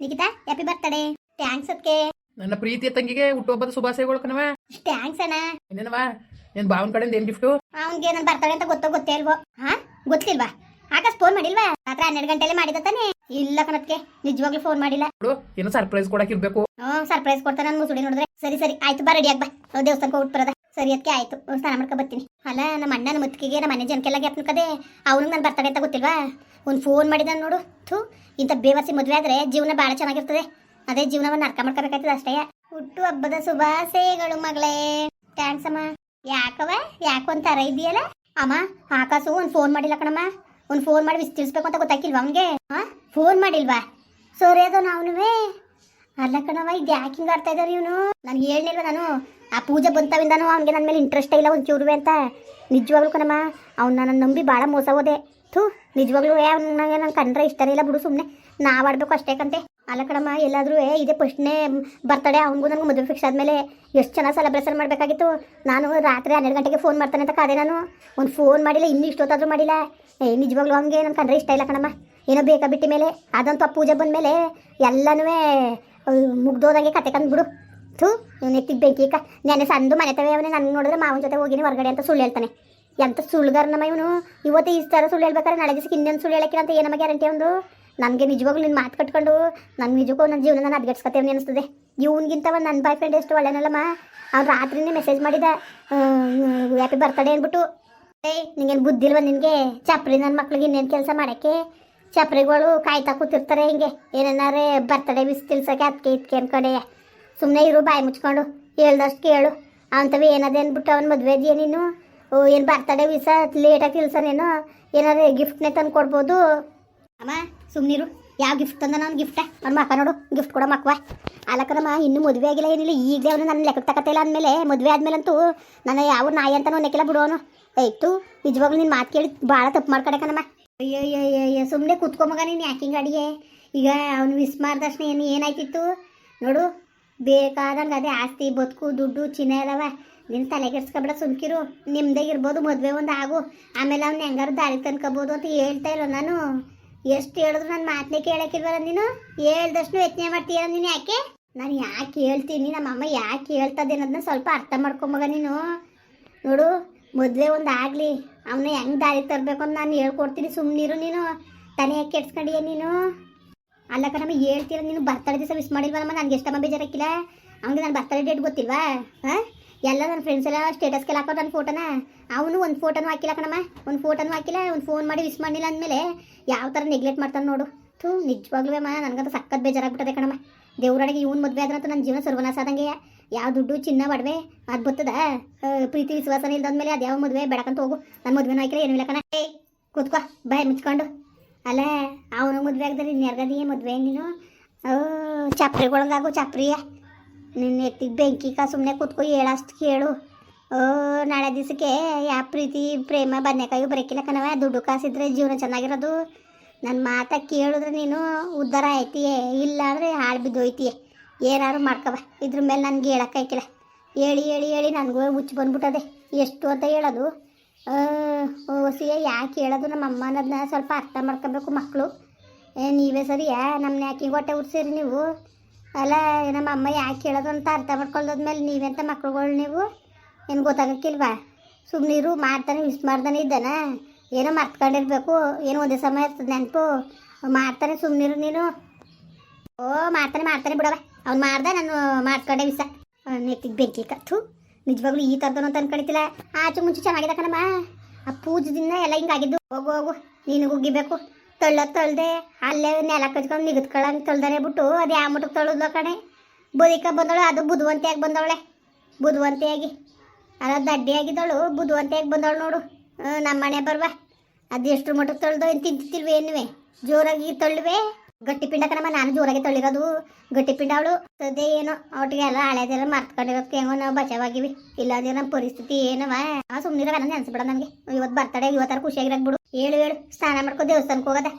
Nikhita happy birthday thanks ಅದಕ್ಕೆ ನನ್ನ ಪ್ರೀತಿಯ ತಂಗಿಗೆ ಹುಟ್ಟುಹಬ್ಬದ ಶುಭಾಶಯಗಳು ಕಣವ ಥ್ಯಾಂಕ್ಸ್ ಅಣ್ಣ. ಇನ್ನೇನವ ನಿನ್ ಭಾವನ ಕಡೆಯಿಂದ ಏನ್ ಗಿಫ್ಟು ಅವನ್ಗೆ ನನ್ ಬರ್ತಡೇ ಅಂತ ಗೊತ್ತೋ ಗೊತ್ತೇ ಇಲ್ವೋ? ಹಾ? ಗೊತ್ತಿಲ್ವಾ? ಆಕಾಶ್ ಫೋನ್ ಮಾಡಿಲ್ವಾ? ರಾತ್ರಿ ಹನ್ನೆರಡು ಗಂಟೆಲೆ ಮಾಡಿದ ತಾನೆ? ಇಲ್ಲ ಕಣಕ್ಕೆ ನಿಜವಾಗ್ಲೂ ಫೋನ್ ಮಾಡಿಲ್ಲ. ನೋಡು ಏನೋ ಸರ್ಪ್ರೈಸ್ ಕೊಡಕ್ ಇರ್ಬೇಕು. ಹ್ಮ್ ಸರ್ಪ್ರೈಸ್ ಕೊಡ್ತಾನೆ ಮುಸುಡಿ ನೋಡಿದ್ರೆ. ಸರಿ ಸರಿ ಆಯ್ತು ಬಾ ರೆಡಿ ಬಾ. ನಾವು ದೇವಸ್ಥಾನಕ್ಕೆ ಹೋಗ್ಬಿಟ್ಟು ಬರೋದ? ಸರಿ ಅದಕ್ಕೆ ಆಯ್ತು. ಸ್ನಾನ ಮಾಡ್ಕೊ ಬರ್ತೀನಿ. ಅಲ್ಲ, ನಮ್ಮ ಅಣ್ಣನ ಮುತ್ತಿಗೆ ನಮ್ಮ ಮನೆ ಜನಕ್ಕೆಲ್ಲ ಗ್ಯಾಪ್ ಕದೆ ಅವನಿಗೆ ನಾನು ಬರ್ತಾರೆ ಅಂತ ಗೊತ್ತಿಲ್ವಾ? ಒಂದು ಫೋನ್ ಮಾಡಿದ ನೋಡು. ಥೂ, ಇಂಥ ಬೇವಸಿ ಮದುವೆ ಆದರೆ ಜೀವನ ಭಾಳ ಚೆನ್ನಾಗಿರ್ತದೆ. ಅದೇ ಜೀವನವನ್ನು ಅರ್ಥ ಮಾಡ್ಕೋಬೇಕಾಯ್ತದೆ ಅಷ್ಟೇ. ಹುಟ್ಟು ಹಬ್ಬದ ಶುಭಾಶಯಗಳು ಮಗಳೇ. ಥ್ಯಾಂಕ್ಸ್ ಅಮ್ಮ. ಯಾಕವ ಯಾಕೆ ಒಂಥರ ಇದೆಯಲ್ಲ? ಅಮ್ಮ, ಆಕಾಶು ಒಂದು ಫೋನ್ ಮಾಡಿಲ್ಲ ಕಣಮ್ಮ. ಒಂದು ಫೋನ್ ಮಾಡಿ ವಿಸ್, ತಿಳಿಸ್ಬೇಕು ಅಂತ ಗೊತ್ತಾಗಿಲ್ವಾ ಅವನಿಗೆ? ಹಾ? ಫೋನ್ ಮಾಡಿಲ್ವಾ? ಸೋರಿ ಅದು ನಾವೇ ಅಲ್ಲ ಕಣವ ಇದು ಯಾಕೆ ಹಿಂಗೆ ಇದ್ದಾರೆ ಇವನು? ನಾನು ಹೇಳಿಲ್ವ ನಾನು? ಆ ಪೂಜೆ ಬಂತವಿಂದನೂ ಅವನಿಗೆ ನನ್ನ ಮೇಲೆ ಇಂಟ್ರೆಸ್ಟೇ ಇಲ್ಲ ಒಂದು ಚೂರುವೆ ಅಂತ. ನಿಜವಾಗ್ಲೂ ಕಣಮ್ಮ, ಅವ್ನು ನನ್ನ ನಂಬಿ ಭಾಳ ಮೋಸ ಹೋದೆ. ಥೂ, ನಿಜವಾಗ್ಲೂ ಅವ್ನು ನನಗೆ ನಂಗೆ ಕಂಡ್ರೆ ಇಷ್ಟ ಇಲ್ಲ ಬಿಡು ಸುಮ್ಮನೆ ನಾವು ಆಡಬೇಕು ಅಷ್ಟೇ ಕಂತೆ. ಅಲ್ಲ ಕಣಮ್ಮ, ಎಲ್ಲಾದರೂ ಇದೇ ಫಸ್ಟ್ನೇ ಬರ್ತಡೆ ಅವನಿಗೂ ನನಗೆ ಮದುವೆ ಫಿಕ್ಸ್ ಆದಮೇಲೆ ಎಷ್ಟು ಚೆನ್ನಾಗಿ ಸೆಲೆಬ್ರೇಷನ್ ಮಾಡಬೇಕಾಗಿತ್ತು. ನಾನು ರಾತ್ರಿ ಹನ್ನೆರಡು ಗಂಟೆಗೆ ಫೋನ್ ಮಾಡ್ತಾನೆ ಅಂತ ಕಾದೆ ನಾನು. ಒಂದು ಫೋನ್ ಮಾಡಿಲ್ಲ, ಇನ್ನೂ ಇಷ್ಟೊತ್ತಾದರೂ ಮಾಡಿಲ್ಲ. ಏ, ನಿಜವಾಗ್ಲೂ ಅವ್ನಿಗೆ ನನ್ನ ಕಂಡ್ರೆ ಇಷ್ಟ ಇಲ್ಲ ಕಣಮ್ಮ. ಏನೋ ಬೇಕಾ ಬಿಟ್ಟ ಮೇಲೆ? ಅದಂತೂ ಆ ಪೂಜೆ ಬಂದಮೇಲೆ ಎಲ್ಲನೂ ಮುಗ್ದೋದಂಗೆ ಕತೆ ಕಂದ್ಬಿಡು. ಥೂ ಇವನು ಎತ್ತಿದ ಬೆಂಕಿ ಕ ನೆನೆ ಸಂದು ಮನೆ ತವೆ ಅವನೇ ನೋಡಿದ್ರೆ ಮಾವನ ಜೊತೆ ಹೋಗಿನಿ ಹೊರಗಡೆ ಅಂತ ಸುಳ್ಳು ಹೇಳ್ತಾನೆ. ಎಂತ ಸುಳ್ಳುಗಾರ ನಮ್ಮ ಇವನು? ಇವತ್ತು ಈ ಥರ ಸುಳ್ಳು ಹೇಳ್ಬೇಕಾದ್ರೆ ನಾಳೆ ದಿವಸ ಇನ್ನೊಂದು ಸುಳ್ಳು ಹೇಳಕ್ಕಿಲ್ಲ ಅಂತ ಏನಮ್ಮ ಗ್ಯಾರಂಟಿ ಒಂದು? ನನಗೆ ನಿಜವಾಗ್ಲೂ ನಿನ್ನ ಮಾತು ಕಟ್ಕೊಂಡು ನನ್ನ ನಿಜಕ್ಕೂ ನನ್ನ ಜೀವನ ನಾನು ಅದ್ಗಟ್ಸ್ಕೊತೇವೆ ಅನಿಸ್ತದೆ. ಇವನಿಗಿಂತ ಒಂದು ನನ್ನ ಬಾಯ್ ಫ್ರೆಂಡ್ ಎಷ್ಟು ಒಳ್ಳೆನಲ್ಲಮ್ಮ? ಅವ್ನು ರಾತ್ರಿನೇ ಮೆಸೇಜ್ ಮಾಡಿದ ಹ್ಯಾಪಿ ಬರ್ತಡೇ ಅಂದ್ಬಿಟ್ಟು ಏಯ್ ನಿಂಗೇನು ಬುದ್ಧಿಲ್ವ ನಿನಗೆ? ಚಪ್ರಿ ನನ್ನ ಮಕ್ಳಿಗೆ ಇನ್ನೇನು ಕೆಲಸ ಮಾಡೋಕ್ಕೆ? ಚಪ್ರಿಗಳು ಕಾಯ್ತಾ ಕೂತಿರ್ತಾರೆ ಹಿಂಗೆ. ಏನೇನಾರೇ ಬರ್ತಡೇ ಬಿಸಿ ತಿಳ್ಸೋಕೆ ಅದಕ್ಕೆ ಇದಕ್ಕೆ ಅನ್ಕಡೆ. ಸುಮ್ಮನೆ ಇರು, ಬಾಯಿ ಮುಚ್ಕೊಂಡು. ಹೇಳ್ದಷ್ಟು ಕೇಳು. ಅವನತವ ಏನದೇ ಅಂದ್ಬಿಟ್ಟು ಅವ್ನ ಮದುವೆ ಇದೆಯಾ ನೀನು? ಓ, ಏನು ಬರ್ತಡೇ ವಿಸ? ಲೇಟಾಗಿ ತಿಳ್ಸನೇನು ಏನಾದ್ರೆ ಗಿಫ್ಟ್ನೇ ತಂದು ಕೊಡ್ಬೋದು? ಅಮ್ಮ ಸುಮ್ಮನಿರು ಯಾವ ಗಿಫ್ಟ್ ತಂದ ನಾನು ಗಿಫ್ಟ್ ಅವ್ನ ಮಕ್ಕ ನೋಡು ಗಿಫ್ಟ್ ಕೊಡೋ ಮಕ್ಕವ ಅಲ್ಲಕ್ಕನಮ್ಮ, ಇನ್ನೂ ಮದುವೆ ಆಗಿಲ್ಲ ಏನಿಲ್ಲ. ಈಗಲೇ ಅವನು ನನ್ನ ಲೆಕ್ಕಕ್ಕೆ ತಗತ್ತೆ ಇಲ್ಲ ಅಂದಮೇಲೆ ಮದುವೆ ಆದ್ಮೇಲಂತೂ ನನ್ನ ಯಾವ ನಾಯಿ ಅಂತ ನೆಕ್ಕಿಲ್ಲ ಬಿಡೋನು ಆಯ್ತು ನಿಜವಾಗ್ಲೂ ನಿನ್ನ ಮಾತು ಕೇಳಿ ಭಾಳ ತಪ್ಪು ಮಾಡ್ಕಡಕನಮ್ಮ ಅಯ್ಯೋ ಅಯ್ಯೋ ಸುಮ್ಮನೆ ಕೂತ್ಕೊಂಬಗ ನೀನು ಯಾಕಿಂಗ್ ಅಡಿಗೆ? ಈಗ ಅವನು ವಿಸ್ ಮಾಡಿದಷ್ಟು ಏನು ಏನಾಯ್ತಿತ್ತು? ನೋಡು ಬೇಕಾದಂಗೆ ಅದೇ ಆಸ್ತಿ, ಬದುಕು, ದುಡ್ಡು, ಚಿನ್ನ ಅದಾವ ನಿನ್ನ ತಲೆಗೆಡ್ಸ್ಕೊಬೇಡ ಸುಮ್ಕಿರು. ನಿಮ್ಮದೇ ಇರ್ಬೋದು, ಮದುವೆ ಒಂದು ಆಗು. ಆಮೇಲೆ ಅವ್ನು ಹೆಂಗಾರು ದಾರಿ ತನ್ಕೋಬೋದು ಅಂತ ಹೇಳ್ತಾ ಇಲ್ಲ ನಾನು? ಎಷ್ಟು ಹೇಳಿದ್ರು ನನ್ನ ಮಾತನ್ನೇ ಕೇಳಕ್ಕಿಲ್ವಲ್ಲ ನೀನು? ಹೇಳ್ದಷ್ಟು ಯತ್ನೆ ಮಾಡ್ತೀಯ ನೀನು ಯಾಕೆ? ನಾನು ಯಾಕೆ ಹೇಳ್ತೀನಿ? ನಮ್ಮಮ್ಮ ಯಾಕೆ ಹೇಳ್ತದೆ ಅನ್ನೋದನ್ನ ಸ್ವಲ್ಪ ಅರ್ಥ ಮಾಡ್ಕೊಂಬಗ ನೀನು. ನೋಡು, ಮದುವೆ ಒಂದು ಆಗಲಿ. ಅವನ್ನ ಹೆಂಗೆ ದಾರಿ ತರಬೇಕು ಅಂತ ನಾನು ಹೇಳ್ಕೊಡ್ತೀನಿ ಸುಮ್ಮನಿರು ನೀನು. ತಲೆ ಯಾಕೆ ಕೆಡ್ಸ್ಕೊಂಡಿಯ ನೀನು? ಅಲ್ಲ ಕಣಮ್ಮ ಹೇಳ್ತೀರ ನೀನು ಬರ್ತಡೇ ದಿವಸ ಮಿಸ್ ಮಾಡಿಲ್ವಲ್ಲಮ್ಮ ನನಗೆ ಎಷ್ಟಮ್ಮ ಬೇಜಾರಾಕಿಲ್ಲ ಹಂಗೆ ನನ್ನ ಬರ್ತಡೇ ಡೇಟ್ ಗೊತ್ತಿಲ್ವಾ? ಹಾಂ? ಎಲ್ಲ ನನ್ನ ಫ್ರೆಂಡ್ಸ್ ಎಲ್ಲ ಸ್ಟೇಟಸ್ಗೆಲ್ಲ ಹಾಕೋ ನನ್ನ ಫೋಟೋನ ಅವನು ಒಂದು ಫೋಟೋನು ಹಾಕಿಲ್ಲ ಕಣಮ್ಮ. ಒಂದು ಫೋಟೋನು ಹಾಕಿಲ್ಲ ಒಂದು ಫೋನ್ ಮಾಡಿ ವಿಶ್ ಮಾಡಿಲ್ಲ ಅಂದಮೇಲೆ ಯಾವ ಥರ ನೆಗ್ಲೆಕ್ಟ್ ಮಾಡ್ತಾನೆ ನೋಡು. ಥೂ ನಿಜವಾಗ್ಲೂ ಅಮ್ಮ ನನಗಂತೂ ಸಖತ್ ಬೇಜಾರಾಗ್ಬಿಟ್ಟದೆ ಕಣಮ್ಮ. ದೇವ್ರೊಳಗೆ ಇವ್ನು ಮದುವೆ ಆದ್ರಂತೂ ನನ್ನ ಜೀವನ ಸರ್ವನಾಶ ಆದಂಗೆ ಯಾವ ದುಡ್ಡು ಚಿನ್ನ ಬಡವೆ ಅದು ಬರ್ತದ ಆ, ಪ್ರೀತಿ ವಿಶ್ವಾಸನ ಇಲ್ದಂದ್ಮೇಲೆ ಅದು ಯಾವ ಮದುವೆ? ಬೇಡಕಂತ ಹೋಗು. ನನ್ನ ಮದುವೆನೂ ಹಾಕಿಲ್ಲ ಏನೂ ಇಲ್ಲ ಕಣ. ಕೂತ್ಕೋ ಬಾಯ್ ಮುಚ್ಕೊಂಡು. ಅಲ್ಲ ಅವನು ಮದುವೆ ಆಗದ್ರೆ ಏನು ಮದುವೆ ನೀನು? ಚಾಪ್ರಿಗೊಳಗಾಗು ಚಾಪ್ರಿಯ ನಿನ್ನ ಎತ್ತಿಗೆ ಬೆಂಕಿ ಕಾ ಸುಮ್ಮನೆ ಕೂತ್ಕೊ ಹೇಳಷ್ಟು ಕೇಳು. ಓ, ನಾಳೆ ದಿವಸಕ್ಕೆ ಯಾವ ಪ್ರೀತಿ, ಪ್ರೇಮ, ಬದನೆಕಾಯಿ ಬರೋಕ್ಕಿಲ್ಲ ಕಣವ ದುಡ್ಡು ಕಾಸಿದ್ರೆ ಜೀವನ ಚೆನ್ನಾಗಿರೋದು. ನನ್ನ ಮಾತ ಕೇಳಿದ್ರೆ ನೀನು ಉದ್ಧಾರ ಆಯ್ತೀಯೇ? ಇಲ್ಲ ಅಂದರೆ ಹಾಳು ಬಿದ್ದೋಯ್ತೀಯ? ಏನಾದ್ರು ಮಾಡ್ಕವ ಇದ್ರ ಮೇಲೆ ನನಗೆ ಹೇಳೋಕ್ಕಾಯ್ಕಿಲ್ಲ ಹೇಳಿ ಹೇಳಿ ಹೇಳಿ, ನನಗೂ ಹುಚ್ಚು ಬಂದ್ಬಿಟ್ಟದೆ. ಎಷ್ಟು ಅಂತ ಹೇಳೋದು? ಓಸಿಯ ಯಾಕೆ ಹೇಳೋದು ನಮ್ಮ ಅಮ್ಮನದ್ನ ಸ್ವಲ್ಪ ಅರ್ಥ ಮಾಡ್ಕೋಬೇಕು ಮಕ್ಕಳು ಏ, ನೀವೇ ಸರಿಯಾ? ನಮ್ಮನ್ನ ಯಾಕೆ ಹೊಟ್ಟೆ ಉಡ್ಸಿರಿ ನೀವು? ಅಲ್ಲ, ನಮ್ಮ ಅಮ್ಮ ಯಾಕೆ ಹೇಳೋದು ಅಂತ ಅರ್ಥ ಮಾಡ್ಕೊಳ್ಳೋದ್ಮೇಲೆ ನೀವೆಂತ ಮಕ್ಳುಗಳು ನೀವು? ಏನು ಗೊತ್ತಾಗಕ್ಕಿಲ್ವಾ? ಸುಮ್ಮನಿರು ಮಾಡ್ತಾನೆ, ಮಿಸ್ ಮಾಡ್ತಾನೆ ಇದ್ದಾನೆ? ಏನೋ ಮರ್ತ್ಕೊಂಡಿರ್ಬೇಕು, ಏನು ಒಂದೇ ಸಮಯ ಇರ್ತದೆ, ನೆನಪು. ಮಾಡ್ತಾನೆ ಸುಮ್ಮನಿರು ನೀನು. ಓ, ಮಾಡ್ತಾನೆ ಮಾಡ್ತಾನೆ ಬಿಡವ ಅವ್ನು ಮಾಡ್ದೆ, ನಾನು ಮಾಡ್ಕೊಂಡೆ ವಿಸ ನೆತ್ತಿಗೆ ಬೆಂಕಿ ಕತ್ತು ನಿಜವಾಗ್ಲೂ ಈ ಥರದನು ಅಂತ ಅನ್ಕೊಂಡಿತಿಲ್ಲ ಆಚೆ ಮುಂಚೆ ಚೆನ್ನಾಗಿದೆ ಕಣಮ್ಮ. ಆ ಪೂಜದಿಂದ ಎಲ್ಲ ಹಿಂಗಾಗಿದ್ದು. ಹೋಗು ಹೋಗು, ನೀನು ಉಗ್ಗಿಬೇಕು. ತಳ್ಳ, ತೊಳ್ದೆ, ಅಲ್ಲೇ ನೆಲ ಕಚ್ಕೊಂಡು ನಿಗದ್ಕೊಳ್ಳಂಗೆ ತೊಳ್ದಾರೆ ಬಿಟ್ಟು ಅದು ಯಾವ ಮಟ್ಟಕ್ಕೆ ತಳ್ಳೋದ್ಲ ಕಣೆ? ಬದುಕ ಬಂದವಳು, ಅದು ಬುದ್ಧಿವಂತಿಯಾಗಿ ಬಂದವಳೆ. ಬುದ್ಧಿವಂತಿಯಾಗಿ. ಅಲ್ಲ, ದಡ್ಡಿಯಾಗಿದ್ದವಳು ಬುದ್ಧಿವಂತಿಯಾಗಿ ಬಂದವಳು ನೋಡು. ನಮ್ಮ ಮನೆ ಬರ್ವ. ಅದು ಎಷ್ಟು ಮಟ್ಟಕ್ಕೆ ತೊಳೆದು ಏನು ತಿಂತಿಲ್ವೇ ಏನುವೆ ಜೋರಾಗಿ ತಳ್ಳುವೆ. ಗಟ್ಟಿ ಪಿಂಡ ಕಣಮ್ಮ ನಾನು ಜೋರಾಗಿ ತಳ್ಳಿರೋದು. ಗಟ್ಟಿ ಪಿಂಡ ಅವಳು ಸದ್ಯ ಏನೋ ಒಟ್ಟಿಗೆ ಎಲ್ಲ ಹಳೆದೆಲ್ಲ ಮರ್ತ್ಕೊಂಡಿರೋದಕ್ಕೆ ಹೆಂಗೋ ನಾವು ಬಚಾವಾಗಿವಿ. ಇಲ್ಲಾಂದ್ರೆ ನಮ್ಮ ಪರಿಸ್ಥಿತಿ ಏನವ? ಆ ಸುಮ್ಮನಿರೋ ನನ್ನ ನೆನ್ಸ್ಬಿಡ ನನಗೆ. ಇವತ್ತು ಬರ್ತಡೆ, ಇವತ್ತಾರ ಖುಷಿಯಾಗಿರಕ್ ಬಿಡು. ಹೇಳು ಹೇಳು ಸ್ನಾನ ಮಾಡ್ಕೊ ದೇವಸ್ಥಾನಕ್ಕೆ ಹೋಗದ.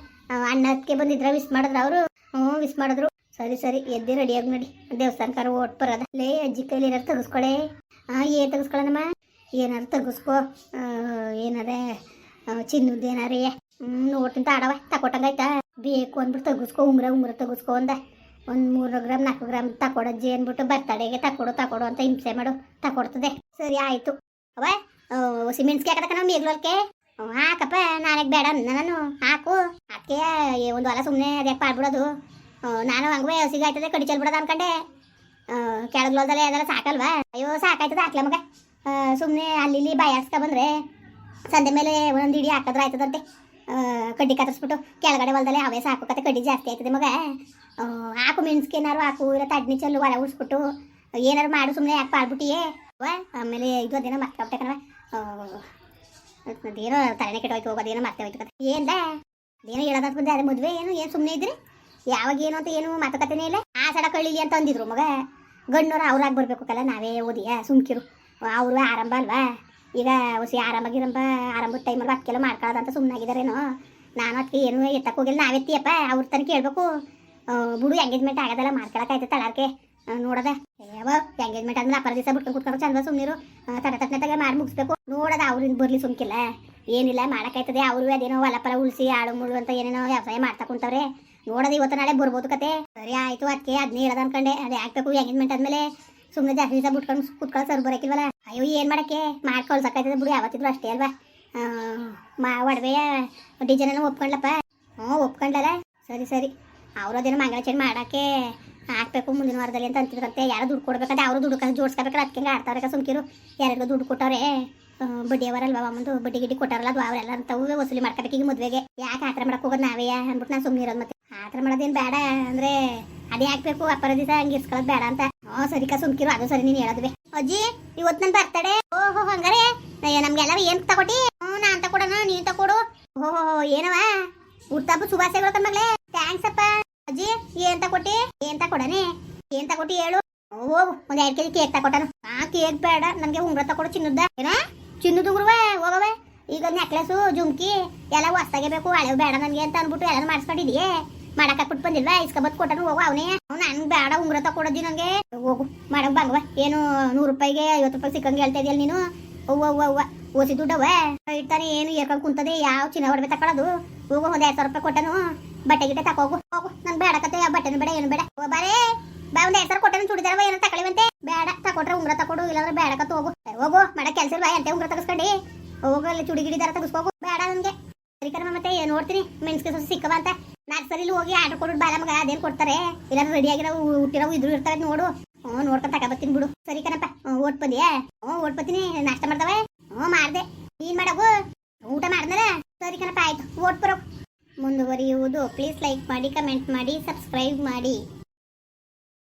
ಅಣ್ಣದಕ್ಕೆ ಬಂದಿದ್ರ ವಿಸ್ ಮಾಡಿದ್ರ ಅವರು. ಹ್ಞೂ ವಿಸ್ ಮಾಡಿದ್ರು. ಸರಿ ಸರಿ, ಎದ್ದೆ ರೆಡಿಯಾಗಿ ನೋಡಿ. ದೇವಸ್ಥಾನಕಾರ ಓಟ್ ಬರೋದ. ಲೇ, ಅಜ್ಜಿ ಕೈಲಿ ಏನಾರು ತೆಗಿಸ್ಕೊಳೆ. ಹಾಂ ಏನ್ ತೆಗಿಸ್ಕೊಳ್ಳೋಣಮ್ಮ ಏನಾರು ತೆಗಿಸ್ಕೊ. ಏನಾರೇ? ಚಿನ್ನದ ಏನಾರೇ? ಹ್ಞೂ ನೋಟಿಂತ ಆಡವ. ತಕೊಟ್ಟಂಗಾಯ್ತಾ? ಬೇಕು ಅಂದ್ಬಿಟ್ಟು ತೆಗಿಸ್ಕೊ, ಉಂಗ್ರ ಉಂಗ್ರ ತೆಗಿಸ್ಕೊ ಅಂದ. ಒಂದು ಮೂರು ಗ್ರಾಮ್, ನಾಲ್ಕು ಗ್ರಾಮ್ ತಕೊಡಜ್ಜಿ ಅಂದ್ಬಿಟ್ಟು ಬರ್ತಡೆಗೆ ತಕೊಡು ತಕೊಡು ಅಂತ ಹಿಂಸೆ ಮಾಡು, ತಕೊಡ್ತದೆ. ಸರಿ, ಆಯಿತು. ಅವ ಸಿಮೆಂಟ್ಸ್ಗೆ ಹಾಕದಕ್ಕ ನಾವು ಮೇಗ್ಲೋಲ್ಕೆ ಹಾಕಪ್ಪ, ನಾಳೆಗೆ ಬೇಡ ನಾನು. ಹಾಕು. ಅದಕ್ಕೆ ಒಂದು ಹೊಲ ಸುಮ್ಮನೆ ಅದಕ್ಕೆ ಪಾಡ್ಬಿಡೋದು. ನಾನು ಹಂಗೆ ಹಸಿಗೆ ಆಯ್ತದೆ, ಕಡಿ ಚೆಲ್ಬಿಡೋದು ಅನ್ಕಂಡೆ. ಕೆಳಗ್ಲೋದಲ್ಲ ಅದೆಲ್ಲ ಸಾಕಲ್ವಾ? ಅಯ್ಯೋ, ಸಾಕಾಯ್ತದ, ಹಾಕ್ಲ ಮಗ. ಸುಮ್ಮನೆ ಅಲ್ಲಿ ಇಲ್ಲಿ ಬಾಯಾಡ್ಸ್ಕ ಬಂದ್ರೆ ಸಂಜೆ ಮೇಲೆ ಒಂದೊಂದು ಇಡಿ ಹಾಕಿದ್ರೆ ಆಯ್ತದಂತೆ. ಕಡ್ಡಿ ಕತ್ತರಿಸ್ಬಿಟ್ಟು ಕೆಳಗಡೆ ಹೊಲದಲ್ಲಿ ಅವೇ ಸಾಕು ಕತೆ, ಕಡ್ಡಿ ಜಾಸ್ತಿ ಆಯ್ತದೆ ಮಗ. ಹಾಕು ಮೆಣಸ್ಕೇನಾರು ಹಾಕು, ಇಲ್ಲ ತಡ್ನಿ ಚೆಲ್ಲು ಹೊಲ ಉಳಿಸ್ಬಿಟ್ಟು ಏನಾರು ಮಾಡು ಸುಮ್ಮನೆ ಯಾಕೆ ಪಾಡ್ಬಿಟ್ಟಿಯೇ? ಆಮೇಲೆ ಇದು ಅದೇನೋ ಮರ್ಕೊಬಿಟ್ಟೆ ಕಣವ ಅದೇನೋ ತಲೆನೇ ಕೆಟ್ಟೋಯ್ತು ಹೋಗೋದೇನೋ ಮರ್ತೇ ಹೋಯ್ತು ಕತೆ. ಏನ್ದ ಏನೋ ಹೇಳೋದಂತ ಬಂದೆ ಅದೇ ಮದುವೆ ಏನು ಏನು ಸುಮ್ಮನೆ ಇದ್ರಿ? ಯಾವಾಗ ಏನು ಅಂತ ಏನು ಮಾತುಕತೆನೇ ಇಲ್ಲ. ಆ ಸಡ ಕಳೀಲಿ ಅಂತ ಅಂದಿದ್ರು ಮಗ. ಗಂಡನವ್ರು ಅವ್ರಾಗಿ ಬರಬೇಕು ಕಲ್ಲ ನಾವೇ ಓದಿಯಾ, ಸುಮ್ಕಿರು. ಅವರು ಆರಂಭ ಅಲ್ವಾ? ಈಗ ಹೊಸಿ ಆರಂಭ ಗಿರಂಭ ಆರಂಭದ ಟೈಮಲ್ಲಿ ಅಂತ ಮಾಡ್ಕೊಳ್ಳೋದಂತ ಸುಮ್ಮನಾಗಿದ್ದಾರೇನೋ ನಾನು ಅದಕ್ಕೆ ಏನು ಎತ್ತಕ್ಕೆ ಹೋಗಿಲ್ಲ ನಾವೆತ್ತಿಯಪ್ಪ ಅವ್ರ ತನಕ ಹೇಳ್ಬೇಕು ಬುಡು ಎಂಗೇಜ್ಮೆಂಟ್ ಆಗೋದಲ್ಲ ಮಾಡ್ಕೊಳಕ್ಕಾಯ್ತು ತಳಾರ್ಕೆ. ನೋಡದ. ಯಾವ ಎಂಗೇಜ್ಮೆಂಟ್ ಅಂದ್ರೆ ಅಪ್ಪರ ದಿವಸ ಬಿಟ್ಕೊಂಡು ಕುತ್ಕೊಂಡು ಚಂದ ಸುಮ್ಮನಿರು ತಡ ತಟ್ಟನೆ ತಗ ಮಾಡಿ ಮುಗಿಸ್ಬೇಕು. ನೋಡದ ಅವ್ರಿಂದ ಬರ್ಲಿ ಸುಮ್ಕಿಲ್ಲ. ಏನಿಲ್ಲ ಮಾಡೋಕ್ಕಾಯ್ತದೆ ಅವರು ಅದೇನೋ ಹೊಲ ಪಲ ಉಳಿಸಿ, ಆಳು ಮುಳು ಅಂತ ಏನೇನೋ ವ್ಯವಸಾಯ ಮಾಡ್ತಾ ಕುಂತವ್ರೆ. ನೋಡೋದು, ಇವತ್ತು ನಾಳೆ ಬರ್ಬೋದು ಕತೆ. ಸರಿ ಆಯಿತು ಅದಕ್ಕೆ ಅದನ್ನೇ ಹೇಳೋದು ಅನ್ಕಂಡೆ. ಅದೇ ಆಗ್ಬೇಕು ಎಂಗೇಜ್ಮೆಂಟ್ ಆದ್ಮೇಲೆ ಸುಮ್ಮನೆ ಜಾಸ್ತಿ ದಿವಸ ಬಿಟ್ಕೊಂಡು ಕುತ್ಕೊಳ್ಳೋ ಸರ್ ಬರೋಕಿಲ್ವಲ್ಲ. ಅಯ್ಯೋ ಏನು ಮಾಡಕ್ಕೆ? ಮಾಡಿ ಸಾಕಾಯ್ತದೆ ಬಿಡು ಯಾವತ್ತಿದ್ರು ಅಷ್ಟೇ ಅಲ್ವಾ? ಆ, ಮಾ ಒಡವೆಯ ಡಿಸೈನ್ ಎಲ್ಲ ಒಪ್ಕೊಂಡ್ಲಪ್ಪ? ಹ್ಞೂ ಒಪ್ಕೊಂಡಲ್ಲ ಸರಿ ಸರಿ. ಅವ್ರು ಮಂಗಳ ಮಂಗಳಾಚರಣೆ ಮಾಡೋಕ್ಕೆ ಹಾಕ್ಬೇಕು ಮುಂದಿನ ವಾರದಲ್ಲಿ ಅಂತ ಅಂತಿದ್ರಂತೆ. ಯಾರು ದುಡ್ಡು ಕೊಡ್ಬೇಕಂತ ಅವರು ದುಡ್ಡು ಕಾಸು ಜೋಡಿಸ್ಕೋಬೇಕಾದ್ರೆ ಅದಕ್ಕೆ ಆಡ್ತಾವ್ರೆ ಸುಮ್ಕಿರು. ಯಾರಿಗೂ ದುಡ್ಡು ಕೊಟ್ಟವ್ರೆ ಆ, ಬಡ್ಡಿ ಅವರಲ್ವಾ ಒಂದು ಬಡ್ಡಿ ಗಿಡ್ಡಿ ಕೊಟ್ಟಾರಲ್ಲ ಅದು ಅವರೆಲ್ಲ ಅಂತವು ವಸೂಲಿ ಮಾಡ್ಕೋಬೇಕು ಈಗ ಮದುವೆಗೆ. ಯಾಕೆ ಆ ಥರ ಮಾಡೋಕೆ ಹೋಗೋದು ನಾವೇ ಅಂದ್ಬಿಟ್ಟು ನಾನು ಸುಮ್ಮನೆ ಇರೋದು ಮತ್ತೆ. ಆತರ ಮಾಡೋದೇನು ಬೇಡ ಅಂದ್ರೆ ಅದೇ ಹಾಕ್ಬೇಕು ಅಪ್ಪರ ದಿವಸ ಹಂಗೆ ಬೇಡ ಅಂತ. ಹ್ಞೂ ಸರಿ ಸುಮ್ಕಿರು, ಅದು ಸರಿ ನೀನು ಹೇಳೋದ್ವಿ ಅಜ್ಜಿ ಇವತ್ತು ನನ್ನ ಬರ್ತಡೆ ಓಹೋ ಹಂಗಾರೆ. ನಮ್ಗೆಲ್ಲ ಏನ್ ತಗೊಟ್ಟಿ? ಹ್ಞೂ, ನಾನ್ ತಕೊಡೋಣ, ನೀನು ತಗೊಡು ಓಹೋ ಏನವ? ಹುಟ್ಟಬ್ಬ ಶುಭಾಶಯಗಳು ಕಣ್ಮಗ್ಲೆ ಥ್ಯಾಂಕ್ಸ್ ಅಪ್ಪ. ಅಜ್ಜಿ, ಏನ್ ತಗೊಟ್ಟಿ? ಏನ್ ತಗೊಡನೆ ಏನ್ ತಗೊಟ್ಟಿ ಹೇಳು. ಓ ಒಂದ್ ಎರಡ್ ಕೆಜಿ ಕೇಕ್ ತಗೊಟ್ಟನು ಆ, ಕೇಕ್ ಬೇಡ, ನನ್ಗೆ ಉಂಗ್ರ ತಗೊಡು ಚಿನ್ನದ ಏನ? ಚಿನ್ನದ ಉಂಗ್ರವ? ಹೋಗವೆ ಈಗ ನೆಕ್ಲೆಸು ಜುಮ್ಕಿ, ಎಲ್ಲ ಹೊಸ್ತಾಗೆ ಬೇಕು ಬೇಡ ನನಗೆ ಅಂತ ಅಂದ್ಬಿಟ್ಟು ಎಲ್ಲ ಮಾಡಿಸ್ಕೊಂಡಿದೀಯೇ? ಮಾಡಕ್ ಹಾಕ್ಬಿಟ್ಟು ಬಂದಿಲ್ವಾ? ಇಸ್ಕೊಬತ್ ಕೊಟ್ಟನು ಹೋಗು ಅವನೇ. ನನ್ ಬೇಡ ಉಂಗ್ರ ತಗೊಡದಿ ನಂಗೆ. ಹೋಗು, ಮಾಡಕ್ ಬಂಗವ ಏನು ನೂರು ರೂಪಾಯಿಗೆ ಐವತ್ತು ರೂಪಾಯಿ ಸಿಕ್ಕಂಗೆ ಹೇಳ್ತಾ ಇದೆಯಲ್ಲ ನೀನು? ಅವ್ವ ಅವ್ವ ಅವ್ವ. ಓಸಿ ದುಡ್ಡವ ಇಡ್ತಾನೆ, ಏನು ಏರ್ಕೊಂಡು ಕುಂತದೆ, ಯಾವ ಚಿನ್ನ ಒಡವೆ ತಕೊಳ್ಳೋದು ಹೋಗು, ಒಂದ್ ಎರಡ್ ಸಾವಿರ ರೂಪಾಯಿ ಕೊಟ್ಟನು. ಬಟ್ಟೆ ಗಿಟ್ಟೆ ತಕೋಗು ಹೋಗು. ನಂಗೆ ಬೇಡ ಕತೆ ಯಾವ ಬಟ್ಟೆನು ಬೇಡ, ಏನು ಬೇಡ. ಬಾರೇ. ಬಾ, ಒಂದ್ ಎರಡ್ ಸಾವಿರ ಕೊಟ್ಟನು ಚುಡಿದಾರವ ಏನೋ ತಕೊಳಿವಂತೆ ಬೇಡ ತಕೊಟ್ರೆ ಉಂಗ್ರ ತಕೊಡು ಇಲ್ಲಾಂದ್ರೆ ಬೇಡ ಕತ್ತು ಹೋಗು. ಹೋಗು ಮಾಡ ಕೆಲ್ಸ ಬಾ ಎಂತೆ ಉಂಗ್ರ ತಗಸ್ಕೊಂಡಿ? ಹೋಗು, ಅಲ್ಲಿ ಚುಡಿಗಿಡಿದಾರ ಗಿಡಿ ದಾರ ತಗಸ್ಕೋಗು. ಬೇಡ ನನ್ಗೆ ಸರಿ ಕರ್ಮ ಮತ್ತೆ ನೋಡ್ತೀನಿ? ಮೆಣಸ್ಗೆ ಸ್ವಲ್ಪ ಸಿಕ್ಕವ ಅಂತ. ನರ್ಸರಿಲಿ ಹೋಗಿ ಆರ್ಡರ್ ಕೊಡು ಬಾಲ ಮಗ ಅದೇನ್ ಕೊಡ್ತಾರೆ? ರೆಡಿ ಆಗಿರೋ ಹುಟ್ಟಿರೋ ಇದ್ರು ಇರ್ತಾರೆ ನೋಡು ಹ್ಞೂ, ನೋಡ್ಕೊಂಡ್ ತಗೊಬತ್ತೀನಿ ಬಿಡು. ಸರಿ ಕಣಪ್ಪ. ಓಟ್ ಬಂದಿಯಾ? ಹ್ಞೂ ಓಟ್ ಬತ್ತೀನಿ ನಾಷ್ಟ ಮಾಡ್ದವೆ? ಹ್ಞೂ, ಮಾಡ್ದೆ. ನೀನ್ ಮಾಡಗು? ಊಟ ಮಾಡ್ದಲ್ಲ ಸರಿ ಕಣಪ್ಪ, ಆಯ್ತು. ಓಟ್ ಬರೋ. ಮುಂದುವರಿಯುವುದು. ಪ್ಲೀಸ್ ಲೈಕ್ ಮಾಡಿ ಕಮೆಂಟ್ ಮಾಡಿ ಸಬ್ಸ್ಕ್ರೈಬ್ ಮಾಡಿ.